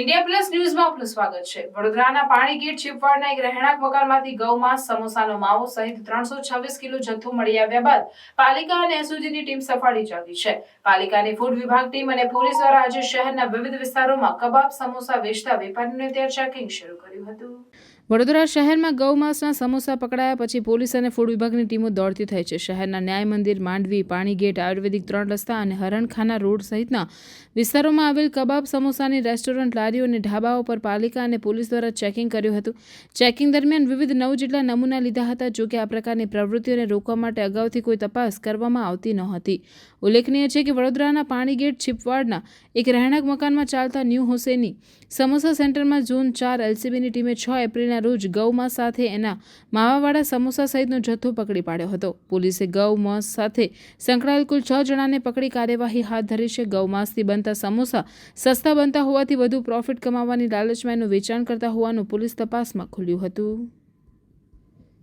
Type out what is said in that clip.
India plus ન્યૂઝમાં આપનું સ્વાગત છે. વડોદરાના પાણી ગેટ ચીપવાડના એક રહેણાંક મકાનમાંથી ગૌમાંસ સમોસાનો માવો સહિત ત્રણસો છવ્વીસ કિલો જથ્થો મળી આવ્યા બાદ પાલિકા અને એસઓજીની ટીમ સફાળી ચાલી છે. પાલિકાની ફૂડ વિભાગ ટીમ અને પોલીસ દ્વારા આજે શહેરના વિવિધ વિસ્તારોમાં કબાબ, સમોસા વેચતા વેપારીઓને ત્યાં ચેકિંગ શરૂ કર્યું હતું. વડોદરા શહેરમાં ગૌમાંસના સમોસા પકડાયા પછી પોલીસ અને ફૂડ વિભાગની ટીમો દોડતી થઈ છે. શહેરના ન્યાય મંદિર, માંડવી, પાણી ગેટ, આયુર્વેદિક ત્રણ રસ્તા અને હરણખાના રોડ સહિતના વિસ્તારોમાં આવેલ કબાબ સમોસાની રેસ્ટોરન્ટ, લારીઓ અને ઢાબાઓ પર પાલિકા અને પોલીસ દ્વારા ચેકિંગ કર્યું હતું. ચેકિંગ દરમિયાન વિવિધ નવ જેટલા નમૂના લીધા હતા જોકે આ પ્રકારની પ્રવૃત્તિઓને રોકવા માટે અગાઉથી કોઈ તપાસ કરવામાં આવતી નહોતી ઉલ્લેખનીય છે કે વડોદરાના પાણીગેટ છીપવાડના એક રહેણાંક મકાનમાં ચાલતા ન્યૂ હુસેની સમોસા સેન્ટરમાં ઝોન ચાર એલસીબીની ટીમે છ એપ્રિલના રોજ ગૌમાંસ સાથે એના માવાવાળા સમોસા સહિતનો જથ્થો પકડી પાડ્યો હતો. પોલીસે ગૌમાંસ સાથે સંકળાયેલ કુલ છ જણાને પકડી કાર્યવાહી હાથ ધરી છે. ગૌમાંસથી બનતા સમોસા સસ્તા બનતા હોવાથી વધુ પ્રોફિટ કમાવાની લાલચમાં એનું વેચાણ કરતા હોવાનું પોલીસ તપાસમાં ખુલ્યું હતું.